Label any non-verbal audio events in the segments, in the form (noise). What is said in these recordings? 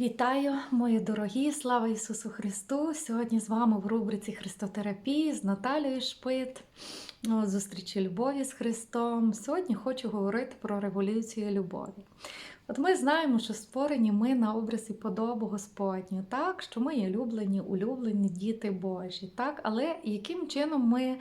Вітаю, мої дорогі! Слава Ісусу Христу! Сьогодні з вами в рубриці Христотерапії з Наталією Шпит, зустрічі любові з Христом. Сьогодні хочу говорити про революцію любові. От ми знаємо, що створені ми на образ і подобу Господню, так, що ми є люблені, улюблені діти Божі. Так? Але яким чином ми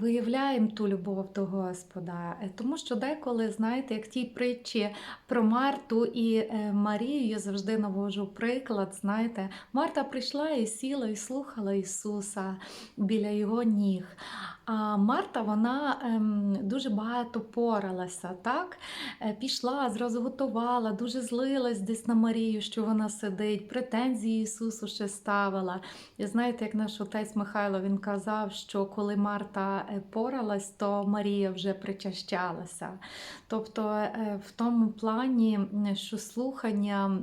виявляємо ту любов до Господа? Е, Тому що деколи, знаєте, як тій притчі про Марту і е, Марію, я завжди навожу приклад. Знаєте, Марта прийшла і сіла і слухала Ісуса біля його ніг. А Марта вона ем, дуже багато поралася, так? Е, Пішла, зразу готувала, дуже злилась десь на Марію, що вона сидить, претензії Ісусу ще ставила. І знаєте, як наш отець Михайло він казав, що коли Марта е, поралась, то Марія вже причащалася. Тобто, е, в тому плані, що слухання.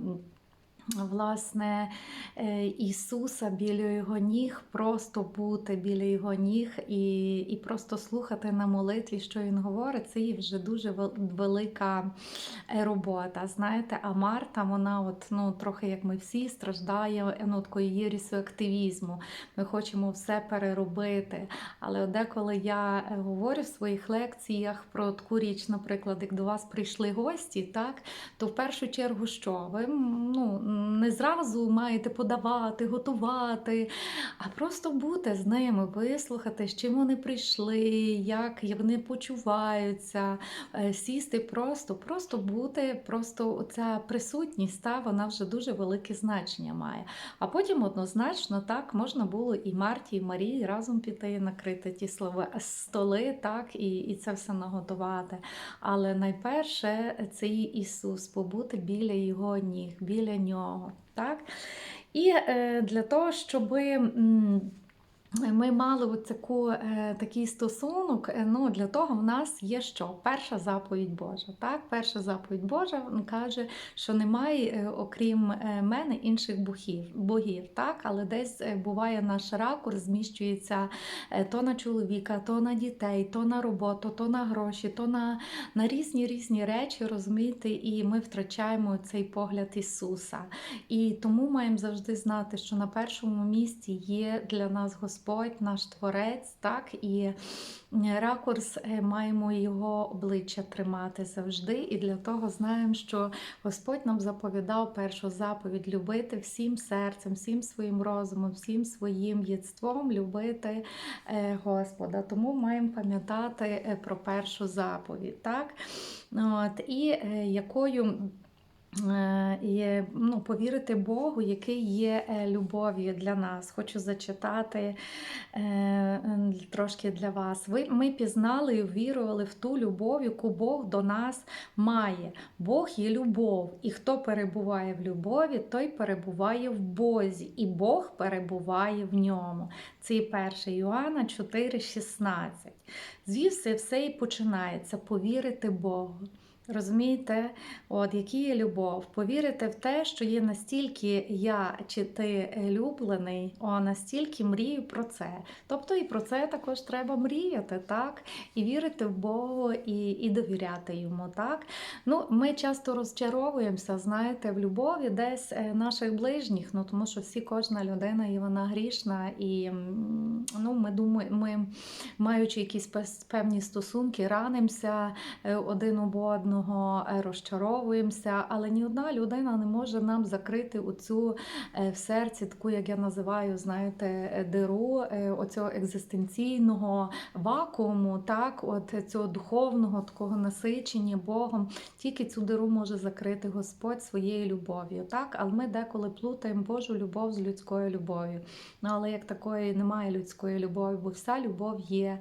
Власне, е, Ісуса біля його ніг, просто бути біля його ніг і, і просто слухати на молитві, що він говорить, це є вже дуже велика е, робота. Знаєте, а Марта, вона, от, ну, трохи як ми всі, страждає е, ну, такою єрісю активізму. Ми хочемо все переробити. Але деколи я говорю в своїх лекціях про таку річ, наприклад, як до вас прийшли гості, так, то в першу чергу що? Ви ну, не зразу маєте подавати, готувати, а просто бути з ними, вислухати, з чим вони прийшли, як вони почуваються, е, сісти просто, просто бути, просто ця присутність, та, вона вже дуже велике значення має. А потім однозначно так можна було і Марті, і Марії разом піти, накрити ті слова столи, так, і, і це все наготувати. Але найперше це Ісус, побути біля Його ніг, біля нього. Так? І е, для того, щоб ми мали от таку, е, такий стосунок, е, ну, для того в нас є що? Перша заповідь Божа. Так? Перша заповідь Божа каже, що немає, е, окрім мене, інших богів, богів так? але десь буває наш ракурс, зміщується то на чоловіка, то на дітей, то на роботу, то на гроші, то на, на різні різні речі, розумієте, і ми втрачаємо цей погляд Ісуса. І тому маємо завжди знати, що на першому місці є для нас Господь, наш Творець, так і ракурс е, маємо його обличчя тримати завжди. І для того знаємо, що Господь нам заповідав першу заповідь любити всім серцем, всім своїм розумом, всім своїм єдством, любити е, Господа. Тому маємо пам'ятати е, про першу заповідь. Так? От, І якою. Е, І ну, повірити Богу, який є е, любов'ю для нас. Хочу зачитати е, трошки для вас. Ви, ми пізнали і вірували в ту любов, яку Бог до нас має. Бог є любов, і хто перебуває в любові, той перебуває в Бозі, і Бог перебуває в ньому. Це і 1 Іоанна 4,16. Звідси все і починається повірити Богу. Розумієте, от які є любов, повірити в те, що є настільки я чи ти люблений, о, настільки мрію про це. Тобто і про це також треба мріяти, так? І вірити в Бога, і, і довіряти йому. так? Ну, Ми часто розчаровуємося, знаєте, в любові десь е, наших ближніх, ну тому що всі, кожна людина і вона грішна, і ну, ми думаємо, ми, маючи якісь певні стосунки, ранимося е, один об одного, е, розчаровуємося, але ні одна людина не може нам закрити оцю е, в серці, таку, як я називаю, знаєте, е, диру оцього екзистенційного вакууму, так, от цього духовного такого насичення Богом. Тільки цю диру може закрити Господь своєю любов'ю. Так? Але ми деколи плутаємо Божу любов з людською любов'ю. Ну, але як такої немає людської любові, бо вся любов є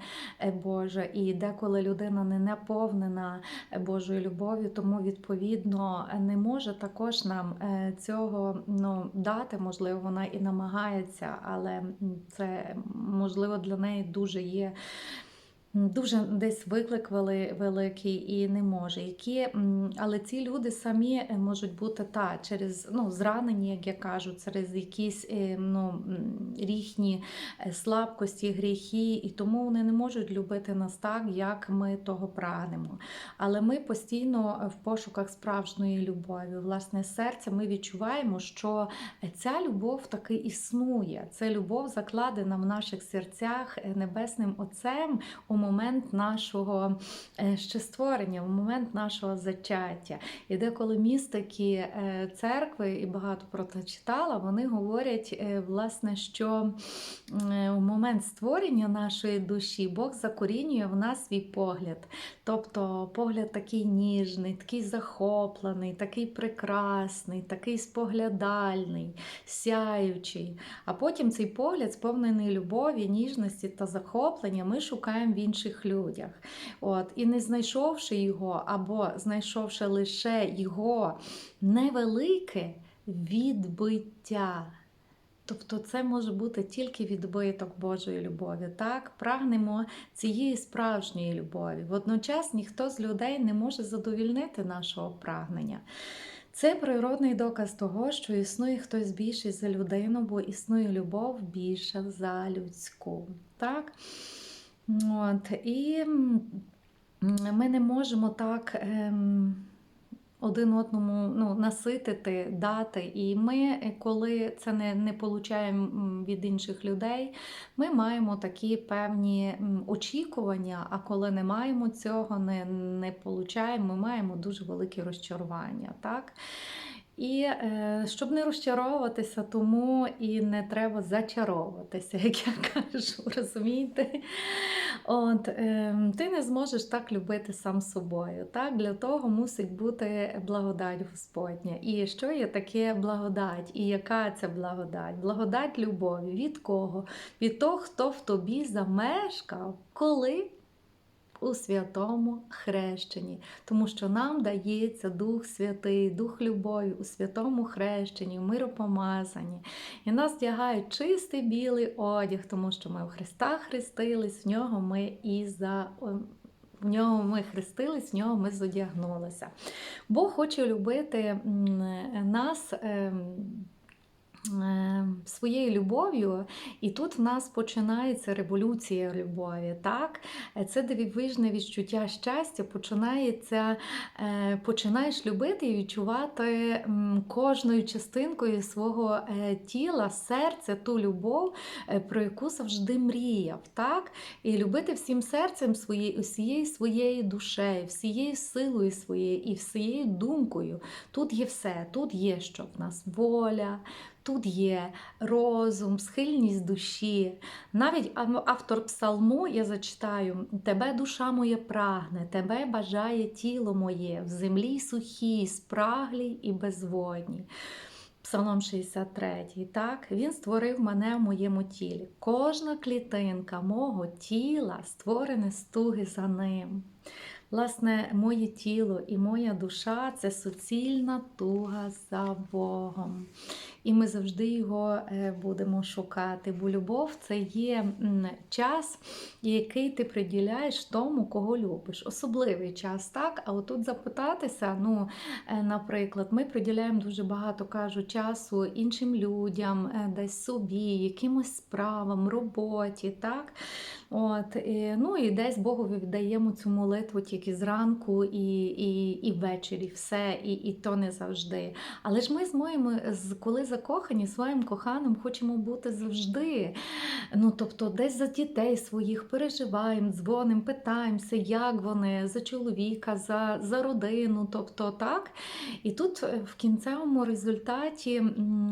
Божа. І деколи людина не наповнена е, Божою любов'ю, тому відповідно не може також нам е, цього ну, дати. Можливо, вона і намагається, але це можливо для неї дуже є. Дуже десь виклик великий і не може. Які, але ці люди самі е, можуть бути та через ну, зранені, як я кажу, через якісь е, ну, ріхні е, слабкості, гріхи, і тому вони не можуть любити нас так, як ми того прагнемо. Але ми постійно в пошуках справжньої любові. Власне, серця ми відчуваємо, що ця любов таки існує. Це любов закладена в наших серцях небесним Отцем момент нашого е, ще створення, у момент нашого зачаття. І деколи містики е, церкви, і багато про це читала, вони говорять, е, власне, що у момент створення нашої душі Бог закорінює в нас свій погляд. Тобто погляд такий ніжний, такий захоплений, такий прекрасний, такий споглядальний, сяючий. А потім цей погляд, сповнений любові, ніжності та захоплення, ми шукаємо в інших людях. От, І не знайшовши його, або знайшовши лише його невелике відбиття. Тобто це може бути тільки відбиток Божої любові. Так, прагнемо цієї справжньої любові. Водночас ніхто з людей не може задовільнити нашого прагнення. Це природний доказ того, що існує хтось більший за людину, бо існує любов більша за людську. Так? От, І ми не можемо так. Ем, один одному ну, наситити, дати. І ми, коли це не, не получаємо від інших людей, ми маємо такі певні очікування, а коли не маємо цього, не, не получаємо, ми маємо дуже великі розчарування. Так? І е, щоб не розчаровуватися, тому і не треба зачаровуватися, (laughs) як я кажу, розумієте? От, е, Ти не зможеш так любити сам собою. Так? Для того мусить бути благодать Господня. І що є таке благодать? І яка це благодать? Благодать любові. Від кого? Від того, хто в тобі замешкав, коли? У святому хрещенні, тому що нам дається Дух Святий, Дух любові у святому хрещенні, в миропомазанні. І нас вдягають чистий білий одяг, тому що ми в Христа хрестились, в нього ми і за. В нього ми хрестились, в нього ми зодягнулися. Бог хоче любити нас. Ем, Своєю любов'ю, і тут в нас починається революція любові. Так? Е, Це дивовижне відчуття щастя, починається, е, починаєш любити і відчувати кожною частинкою свого е, тіла, серця, ту любов, про яку завжди мріяв. Так? І любити всім серцем своєю, усією своєю душею, всією силою своєю і всією думкою. Тут є все, тут є, що в нас воля. Тут є розум, схильність душі. Навіть автор псалму, я зачитаю: Тебе душа моя прагне, тебе бажає тіло моє в землі сухій, спраглій і безводній. Псалом 63. Так, він створив мене в моєму тілі. Кожна клітинка мого тіла створене з туги за ним. Власне, моє тіло і моя душа це суцільна туга за Богом. І ми завжди його е, будемо шукати. Бо любов це є час, який ти приділяєш тому, кого любиш. Особливий час, так? А отут запитатися, ну, е, наприклад, ми приділяємо дуже багато кажу, часу іншим людям, е, десь собі, якимось справам, роботі. так? От, і, ну і десь Богові віддаємо цю молитву тільки зранку і, і, і ввечері, все, і, і то не завжди. Але ж ми з моїми, коли закохані своїм коханим, хочемо бути завжди. Ну, тобто, десь за дітей своїх переживаємо, дзвонимо, питаємося, як вони, за чоловіка, за, за родину. Тобто, так. І тут е, в кінцевому результаті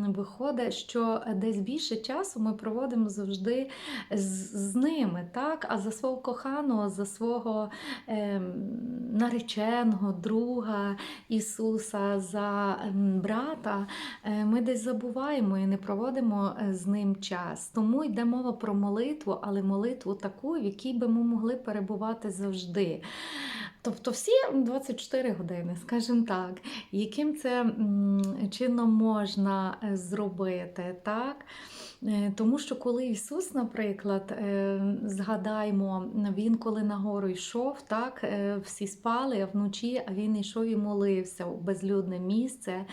виходить, що десь більше часу ми проводимо завжди з, з ними, так? а за свого коханого, за свого ем, нареченого, друга Ісуса, за брата, е, ми десь забуваємо і не проводимо е, з ним час. Тому йде мова про молитву, але молитву таку, в якій би ми могли перебувати завжди. Тобто всі 24 години, скажімо так, яким це чином можна е, зробити, так? Е, Тому що коли Ісус, наприклад, е, згадаємо, Він коли на гору йшов, так, е, всі спали, а вночі а він йшов і молився у безлюдне місце,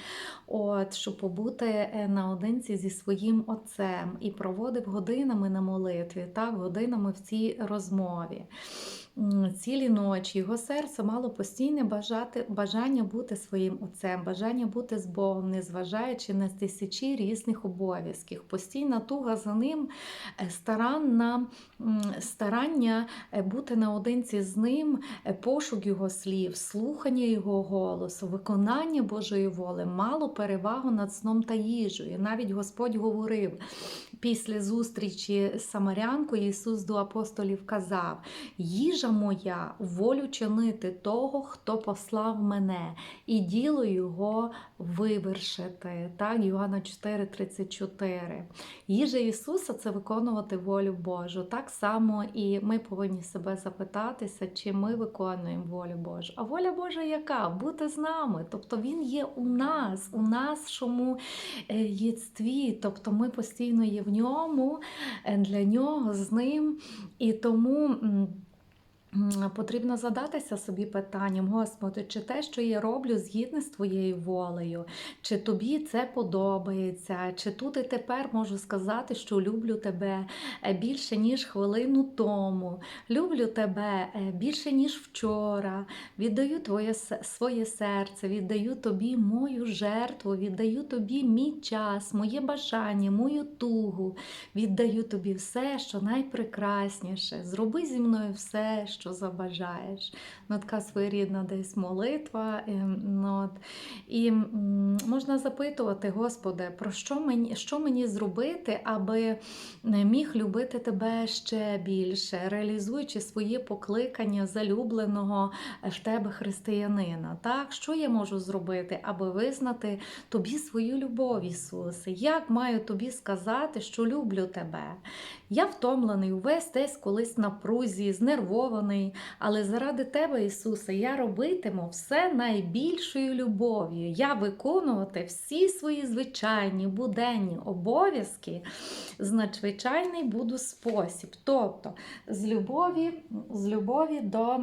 от, щоб побути наодинці зі своїм Отцем і проводив годинами на молитві, так, годинами в цій розмові. Цілі ночі його серце мало постійне бажати, бажання бути своїм отцем, бажання бути з Богом, незважаючи на тисячі різних обов'язків. Постійна туга за ним, е, старанна, старання е, бути наодинці з ним, е, пошук його слів, слухання його голосу, виконання Божої воли мало перевагу над сном та їжею. Навіть Господь говорив після зустрічі з Самарянкою, Ісус до апостолів казав: Їжа моя волю чинити того, хто послав мене, і діло його вивершити. Так, Йоанна 4,34. Їжа Ісуса це виконувати волю Божу. Так само і ми повинні себе запитатися, чи ми виконуємо волю Божу. А воля Божа яка? Бути з нами. Тобто Він є у нас, у нашому е, єдстві. Тобто ми постійно є в ньому, е, для нього, з ним. І тому. Потрібно задатися собі питанням, Господи, чи те, що я роблю, згідне з Твоєю волею, чи тобі це подобається, чи тут і тепер можу сказати, що люблю тебе е, більше, ніж хвилину тому, люблю тебе е, більше, ніж вчора, віддаю твоє своє серце, віддаю тобі мою жертву, віддаю тобі мій час, моє бажання, мою тугу, віддаю тобі все, що найпрекрасніше. Зроби зі мною все, що забажаєш. Ну, така своєрідна десь молитва. ем, Ну, от. І можна запитувати, Господи, про що мені, що мені зробити, аби е, міг любити тебе ще більше, реалізуючи своє покликання залюбленого е, в тебе християнина. Так? Що я можу зробити, аби визнати тобі свою любов, Ісусе? Як маю тобі сказати, що люблю тебе? Я втомлений, увесь десь колись на прузі, знервований, але заради тебе, Ісусе, я робитиму все найбільшою любов'ю. Я виконувати всі свої звичайні буденні обов'язки з надзвичайний буду спосіб. Тобто з любові, з любові до,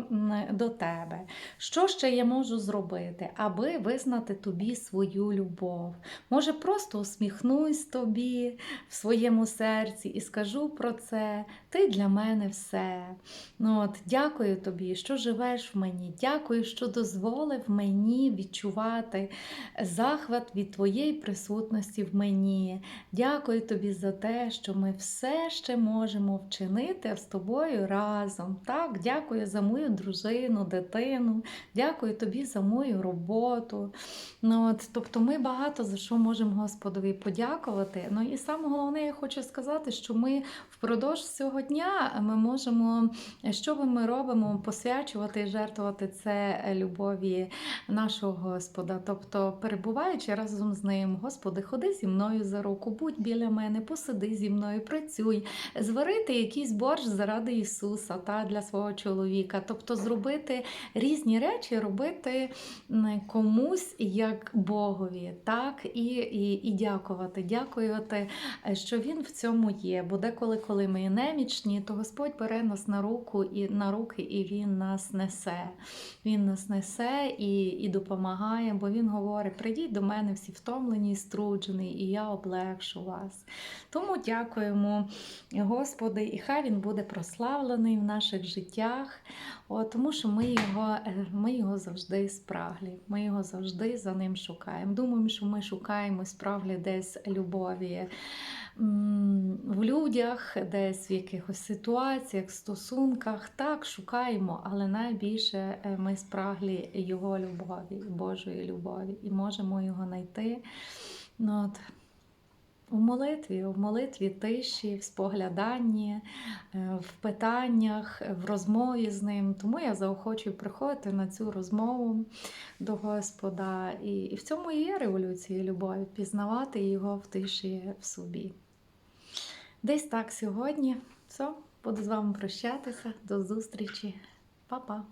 до тебе. Що ще я можу зробити, аби визнати тобі свою любов? Може, просто усміхнусь тобі в своєму серці і скажу про це. Ти для мене все. Ну, от, дякую тобі, що живеш в мені. Дякую, що дозволив мені відчувати захват від твоєї присутності в мені. Дякую тобі за те, що ми все ще можемо вчинити з тобою разом. Так, дякую за мою дружину, дитину. Дякую тобі за мою роботу. Ну, от, тобто ми багато за що можемо Господові подякувати. Ну і саме головне, я хочу сказати, що ми впродовж цього дня ми можемо, що би ми робимо, посвячувати і жертвувати це любові нашого Господа. Тобто, перебуваючи разом з ним, Господи, ходи зі мною за руку, будь біля мене, посиди зі мною, працюй, зварити якийсь борщ заради Ісуса та для свого чоловіка. Тобто зробити різні речі, робити комусь як Богові, так, і, і, і дякувати, дякувати, е, що Він в цьому є. Бо деколи, коли ми немічні, то Господь бере нас на руку і на руки, і Він нас несе. Він нас несе і, і допомагає, бо Він говорить: прийдіть до мене всі втомлені і струджені, і я облегшу вас. Тому дякуємо, Господи, і хай Він буде прославлений в наших життях, О, тому що ми його, е, ми його завжди спраглі, ми його завжди за ним шукаємо. Думаємо, що ми шукаємо справді десь любові в людях, десь в якихось ситуаціях, стосунках. Так, шукаємо, але найбільше е, ми спраглі Його любові, Божої любові, і можемо його знайти. Ну, от, в молитві, в молитві тиші, в спогляданні, е, в питаннях, в розмові з ним. Тому я заохочую приходити на цю розмову до Господа. І, і в цьому і є революція любові, пізнавати його в тиші в собі. Десь так сьогодні. Все, буду з вами прощатися. До зустрічі. Па-па!